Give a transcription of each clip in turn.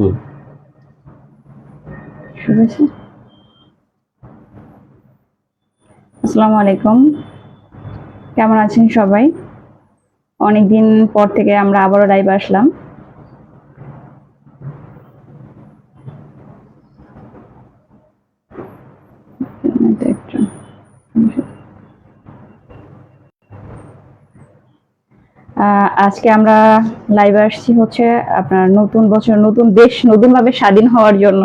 হুম। শুরু আসসালামু আলাইকুম। কেমন আছেন সবাই? অনেকদিন পর থেকে আমরা আবারও লাইভ আসলাম। আজকে আমরা লাইভে আসছি হচ্ছে আপনার নতুন বছর, নতুন দেশ, নতুনভাবে স্বাধীন হওয়ার জন্য।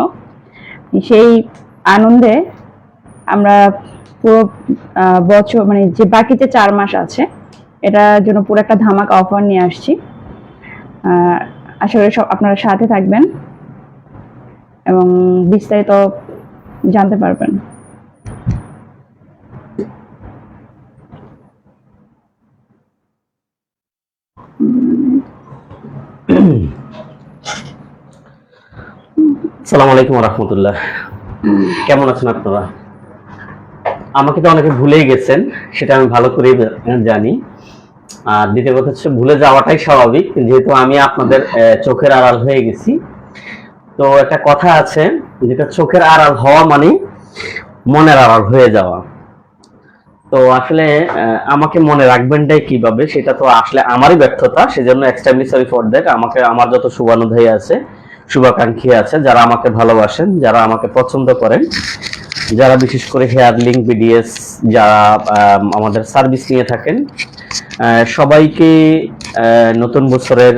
সেই আনন্দে আমরা পুরো বছর মানে যে বাকি যে চার মাস আছে, এটার জন্য পুরো একটা ধামাকা অফার নিয়ে আসছি। আশা করি সব আপনারা সাথে থাকবেন এবং বিস্তারিত জানতে পারবেন। সালাম আলাইকুম রহমতুল্লাহ। কেমন আছেন আপনারা? আমাকে তো অনেকে ভুলেই গেছেন, সেটা আমি ভালো করেই জানি। আর দ্বিতীয় কথা হচ্ছে ভুলে যাওয়াটাই স্বাভাবিক, যেহেতু আমি আপনাদের চোখের আড়াল হয়ে গেছি। তো একটা কথা আছে, যেটা চোখের আড়াল হওয়া মানে মনের আড়াল হয়ে যাওয়া। তো আসলে আমাকে মনে রাখবেনটাই কীভাবে, সেটা তো আসলে আমারই ব্যর্থতা, সেজন্য এক্সট্রিমলি সরি ফর দ্যাট আমাকে, আমার যত শুভানুধ্যায়ী আছে শুভাকাঙ্ক্ষী আছে, যারা আমাকে ভালোবাসেন, যারা আমাকে পছন্দ করেন, যারা বিশেষ করে হেয়ার লিঙ্ক বিডিএস যারা আমাদের সার্ভিস নিয়ে থাকেন সবাইকে নতুন বছরের,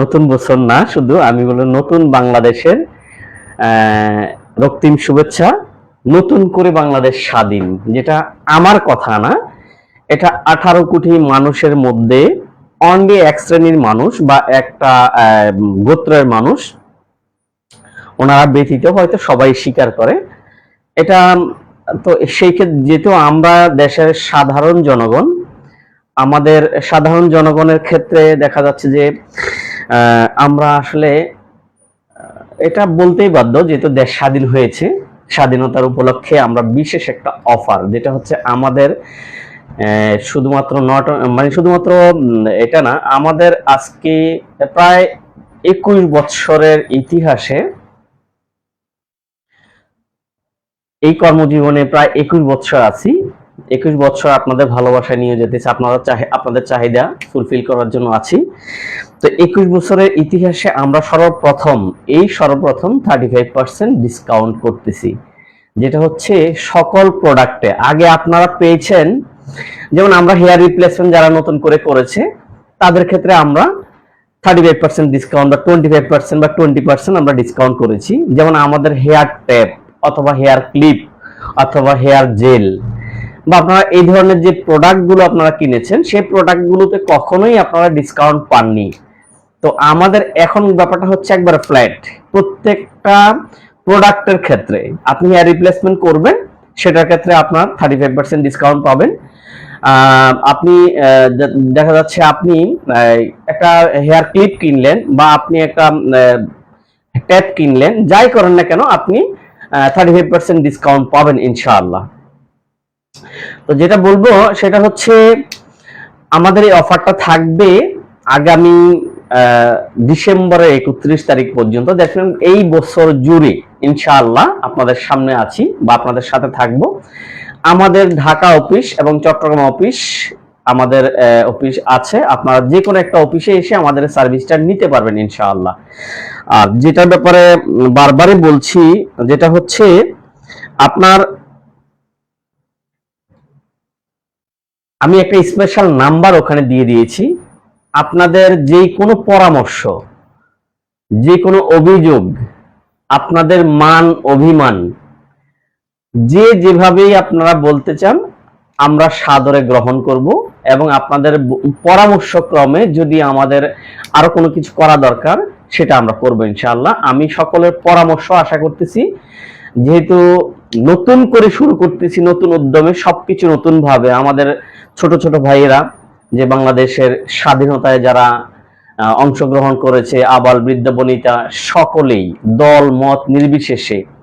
নতুন বছর না, শুধু আমি বলব নতুন বাংলাদেশের রক্তিম শুভেচ্ছা, নতুন করে বাংলাদেশ স্বাধীন, যেটা আমার কথা না, এটা আঠারো কোটি মানুষের মধ্যে অনলি এক শ্রেণির মানুষ বা একটা গোত্রের মানুষ, ওনারা ব্যতীত হয়তো সবাই স্বীকার করে। এটা, তো সেই ক্ষেত্রে যেহেতু আমরা দেশের সাধারণ জনগণ, আমাদের সাধারণ জনগণের ক্ষেত্রে দেখা যাচ্ছে যে আমরা আসলে এটা বলতেই বাধ্য যেহেতু দেশ স্বাধীন হয়েছে, স্বাধীনতার উপলক্ষে আমরা বিশেষ একটা অফার যেটা হচ্ছে আমাদের শুধুমাত্র নট মানে শুধুমাত্র এটা না, আমাদের আজকে প্রায় একুশ বৎসরের ইতিহাসে এই কর্মজীবনে প্রায় একুশ বছর আছি। একুশ বছর আপনাদের ভালোবাসায় নিয়ে যেতেছে আপনারা আপনাদের চাহিদা ফুলফিল করার জন্য আছি। তো একুশ বছরের ইতিহাসে আমরা সর্বপ্রথম, এই সর্বপ্রথম থার্টি ফাইভ পার্সেন্ট ডিসকাউন্ট করতেছি। যেটা হচ্ছে সকল প্রোডাক্টে আগে আপনারা পেয়েছেন যেমন আমরা হেয়ার রিপ্লেসমেন্ট যারা নতুন করে করেছে, তাদের ক্ষেত্রে আমরা থার্টি ফাইভ পার্সেন্ট ডিসকাউন্ট বা টোয়েন্টি ফাইভ পার্সেন্ট বা টোয়েন্টি পার্সেন্ট আমরা ডিসকাউন্ট করেছি। যেমন আমাদের হেয়ার ট্যাপ অথবা হেয়ার ক্লিপ অথবা হেয়ার জেল বা আপনারা এই ধরনের যে প্রোডাক্টগুলো আপনারা কিনেছেন, সেই প্রোডাক্টগুলোতে কখনোই আপনারা ডিসকাউন্ট পাননি। তো আমাদের এখন ব্যাপারটা হচ্ছে একবার ফ্ল্যাট প্রত্যেকটা প্রোডাক্টের ক্ষেত্রে আপনি হেয়ার রিপ্লেসমেন্ট করবেন, সেটার ক্ষেত্রে আপনার থার্টি ফাইভ পার্সেন্ট ডিসকাউন্ট পাবেন। আপনি দেখা যাচ্ছে আপনি একটা হেয়ার ক্লিপ কিনলেন বা আপনি একটা ট্যাপ কিনলেন, যাই করেন না কেন আপনি থার্টি ফাইভ ডিসকাউন্ট পাবেন ইনশাআল্লাহ। তো যেটা বলব, সেটা হচ্ছে আমাদের এই অফারটা থাকবে আগামী ডিসেম্বরের একত্রিশ তারিখ পর্যন্ত। দেখেন এই বছর জুড়ে ইনশাআল্লাহ আপনাদের সামনে আছি বা আপনাদের সাথে থাকব। আমাদের ঢাকা অফিস এবং চট্টগ্রাম অফিস আমাদের অফিস আছে। আপনারা যে কোনো একটা অফিসে এসে আমাদের সার্ভিসটা নিতে পারবেন ইনশাআল্লাহ। আর যেটার ব্যাপারে বারবারই বলছি, যেটা হচ্ছে আপনার আমি একটা স্পেশাল নাম্বার ওখানে দিয়ে দিয়েছি। আপনাদের যে কোনো পরামর্শ যে কোনো অভিযোগ, আপনাদের মান, অভিমান যে যেভাবেই আপনারা বলতে চান, আমরা সাদরে গ্রহণ করব এবং আপনাদের ব- পরামর্শক্রমে যদি আমাদের আরও কোনো কিছু করা দরকার, সেটা আমরা করব ইনশাআল্লাহ। আমি সকলের পরামর্শ আশা করতেছি, যেহেতু নতুন করে শুরু করতেছি, নতুন উদ্যমে সবকিছু নতুন ভাবে আমাদের ছোট ছোট ভাইয়েরা যে বাংলাদেশের স্বাধীনতায় যারা অংশগ্রহণ করেছে, আবাল বৃদ্ধ বনিতা, সকলেই দল, মত নির্বিশেষে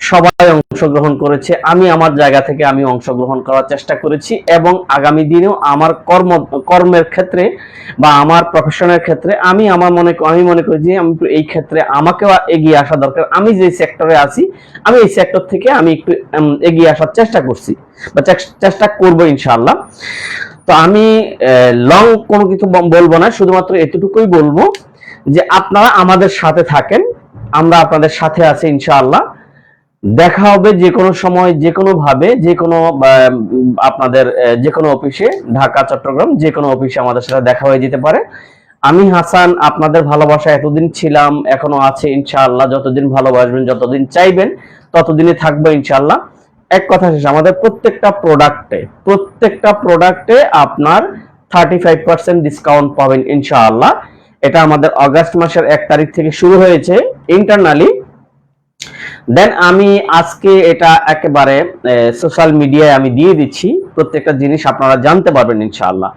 সবাই অংশগ্রহণ করেছে। আমি আমার জায়গা থেকে আমি অংশগ্রহণ করার চেষ্টা করেছি এবং আগামী দিনেও আমার কর্ম, কর্মের ক্ষেত্রে বা আমার প্রফেশনের ক্ষেত্রে আমি আমার মনে, আমি মনে করি যে আমি এই ক্ষেত্রে আমাকেও এগিয়ে আসা দরকার। আমি যে সেক্টরে আছি, আমি এই সেক্টর থেকে আমি একটু এগিয়ে আসার চেষ্টা করছি বা চেষ্টা করব ইনশাআল্লাহ। তো আমি লং কোনো কিছু বলব না, শুধুমাত্র এতটুকুই বলব যে আপনারা আমাদের সাথে থাকেন, আমরা আপনাদের সাথে আছি ইনশাআল্লাহ। দেখা হবে যে কোনো সময়, যে কোনো ভাবে, যে কোনো আপনাদের যে কোনো অফিসে ঢাকা, চট্টগ্রাম, যে কোনো অফিসে আমাদের সাথে দেখা হয়ে যেতে পারে। আমি হাসান, আপনাদের ভালোবাসা এতদিন ছিলাম, এখনও আছে, ইনশাআল্লাহ যতদিন ভালোবাসবেন, যতদিন চাইবেন, ততদিনই থাকব, ইনশাআল্লাহ। এক কথা শেষ, আমাদের প্রত্যেকটা প্রোডাক্টে প্রত্যেকটা প্রোডাক্টে আপনার থার্টি ফাইভ পার্সেন্ট ডিসকাউন্ট পাবেন, ইনশাআল্লাহ। এটা আমাদের অগাস্ট মাসের এক তারিখ থেকে শুরু হয়েছে। ইন্টারনালি দেন আমি আজকে এটা একেবারে সোশ্যাল মিডিয়ায় আমি দিয়ে দিচ্ছি। প্রত্যেকটা জিনিস আপনারা জানতে পারবেন ইনশাআল্লাহ।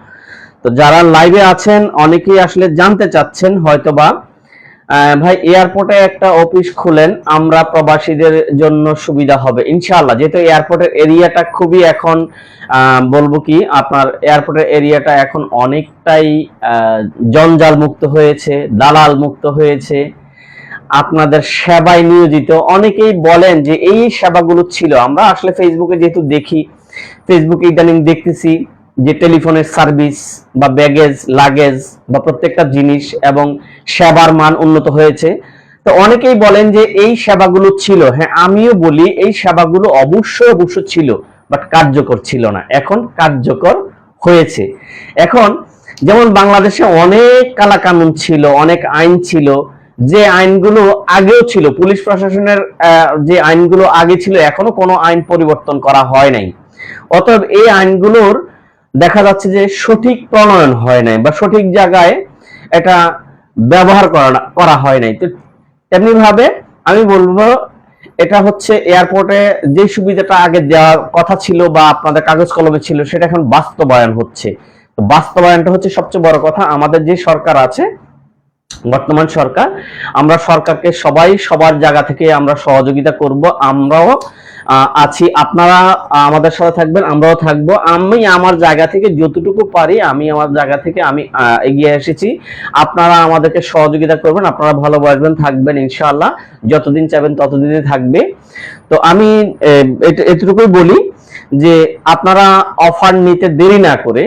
তো যারা লাইভে আছেন, অনেকেই আসলে জানতে চাচ্ছেন হয়তোবা। ভাই এয়ারপোর্টে একটা অফিস খুলেন, আমরা প্রবাসীদের জন্য সুবিধা হবে, ইনশাআল্লাহ। যেহেতু এয়ারপোর্টের এরিয়াটা খুবই এখন বলব কি, আপনার এয়ারপোর্টের এরিয়াটা এখন অনেকটাই জঞ্জাল মুক্ত হয়েছে দালাল মুক্ত হয়েছে। আপনাদের সেবায় নিয়োজিত। অনেকেই বলেন যে এই সেবাগুলো ছিল। আমরা আসলে ফেসবুকে যেহেতু দেখি ফেসবুকে ইদানিং দেখতেছি যে টেলিফোনের সার্ভিস বা ব্যাগেজ, লাগেজ বা প্রত্যেকটা জিনিস এবং সেবার মান উন্নত হয়েছে। তো অনেকেই বলেন যে এই সেবাগুলো ছিল। হ্যাঁ আমিও বলি এই সেবাগুলো অবশ্যই অবশ্য ছিল, বাট কার্যকর ছিল না। এখন কার্যকর হয়েছে। এখন যেমন বাংলাদেশে অনেক কালা কানুন ছিল, অনেক আইন ছিল যে আইনগুলো আগেও ছিল, পুলিশ প্রশাসনের যে আইনগুলো আগে ছিল, এখনও কোনো আইন পরিবর্তন করা হয় নাই। অতএব এই আইনগুলোর দেখা যাচ্ছে যে সঠিক প্রণয়ন হয় নাই বা সঠিক জায়গায় এটা ব্যবহার করা হয় নাই। তেমনি ভাবে আমি বলব, এটা হচ্ছে এয়ারপোর্টে যে সুবিধাটা আগে দেওয়ার কথা ছিল বা আপনাদের কাগজ কলমে ছিল, সেটা এখন বাস্তবায়ন হচ্ছে। বাস্তবায়নটা হচ্ছে সবচেয়ে বড় কথা, আমাদের যে সরকার আছে বর্তমান সরকার, আমরা সরকারকে সবাই সবার জায়গা থেকে আমরা সহযোগিতা করব, আমরাও আছি। আপনারা আমাদের সাথে থাকবেন, আমরাও থাকব। আমি আমার জায়গা থেকে যতটুকু পারি, আমি আমার জায়গা থেকে আমি এগিয়ে এসেছি। আপনারা আমাদেরকে সহযোগিতা করবেন, আপনারা ভালোবাসবেন থাকবেন, ইনশাআল্লাহ। যতদিন চাইবেন, ততদিনই থাকবে। তো আমি এটুকুই বলি যে, আপনারা অফার নিতে দেরি না করে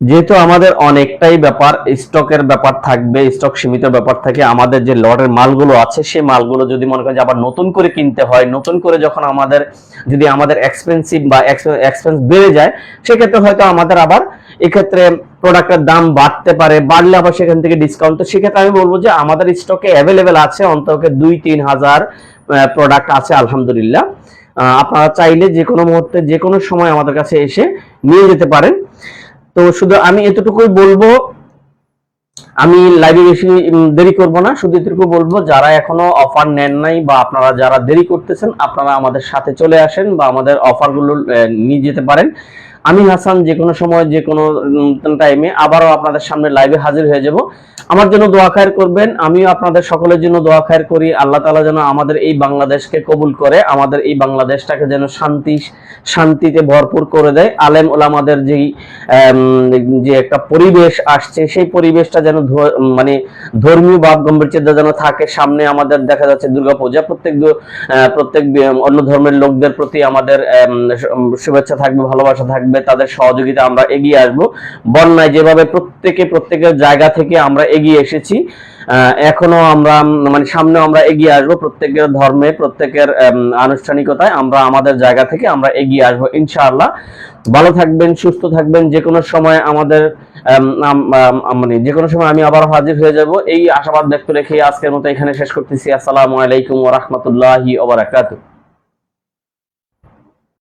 যেহেতু আমাদের অনেকটাই ব্যাপার, স্টকের ব্যাপার থাকবে, স্টক সীমিত ব্যাপার থাকে, আমাদের যে লটের মালগুলো আছে, সেই মালগুলো যদি মনে করেন যে আবার নতুন করে কিনতে হয়, নতুন করে যখন আমাদের, যদি আমাদের এক্সপেন্সিভ বা এক্সপেন্স বেড়ে যায়, সেক্ষেত্রে হয়তো আমাদের আবার এক্ষেত্রে প্রোডাক্টের দাম বাড়তে পারে, বাড়লে আবার সেখান থেকে ডিসকাউন্ট তো সেক্ষেত্রে আমি বলব যে আমাদের স্টকে অ্যাভেলেবেল আছে, অন্তত দুই, তিন হাজার প্রোডাক্ট আছে, আলহামদুলিল্লাহ। আপনারা চাইলে যে কোনো মুহূর্তে যে কোনো সময় আমাদের কাছে এসে নিয়ে যেতে পারেন। তো শুধু আমি এতটুকুই বলব, আমি লাইভে বেশি দেরি করব না। শুধু এটুকু বলব, যারা এখনও অফার নেন নাই বা আপনারা যারা দেরি করতেছেন, আপনারা আমাদের সাথে চলে আসেন বা আমাদের অফারগুলো নিয়ে যেতে পারেন। আমি হাসান যে কোনো সময় যে কোনো টাইমে আবারও আপনাদের সামনে লাইভে হাজির হয়ে যাব। আমার জন্য দোয়া খায়ের করবেন। আমিও আপনাদের সকলের জন্য দোয়া খায়ের করি। আল্লাহ তাআলা যেন আমাদের এই বাংলাদেশকে কবুল করে আমাদের এই বাংলাদেশটাকে যেন শান্তি শান্তিতে ভরপুর করে দেয়। আলেম ওলামাদের যেই যে একটা পরিবেশ আসছে সেই পরিবেশটা যেন মানে ধর্মীয় ভাব গম্ভীর্যতা যেন থাকে। সামনে আমাদের দেখা যাচ্ছে দুর্গাপূজা। প্রত্যেক প্রত্যেক অন্য ধর্মের লোকদের প্রতি আমাদের আম, শুভেচ্ছা থাকবে ভালোবাসা থাকবে। তাদের সহযোগিতা আমরা এগিয়ে আসব। বন্যায় যেভাবে প্রত্যেকে প্রত্যেকের জায়গা থেকে আমরা এগিয়ে এসেছি এখনও আমরা মানে সামনে আমরা এগিয়ে আসব। প্রত্যেকের ধর্মে প্রত্যেকের আনুষ্ঠানিকতায় আমরা আমাদের জায়গা থেকে আমরা এগিয়ে আসব ইনশাআল্লাহ। ভালো থাকবেন সুস্থ থাকবেন যে কোনো সময় আমাদের আম, আম- আম- আম- মানে যে কোনো সময় আমি আবার হাজির হয়ে যাব। এই আশাবাদ ব্যক্ত রেখে আজকের মতো এখানে শেষ করতেছি। আসসালামু আলাইকুম ওয়া রাহমাতুল্লাহি ওয়া বারাকাতুহু।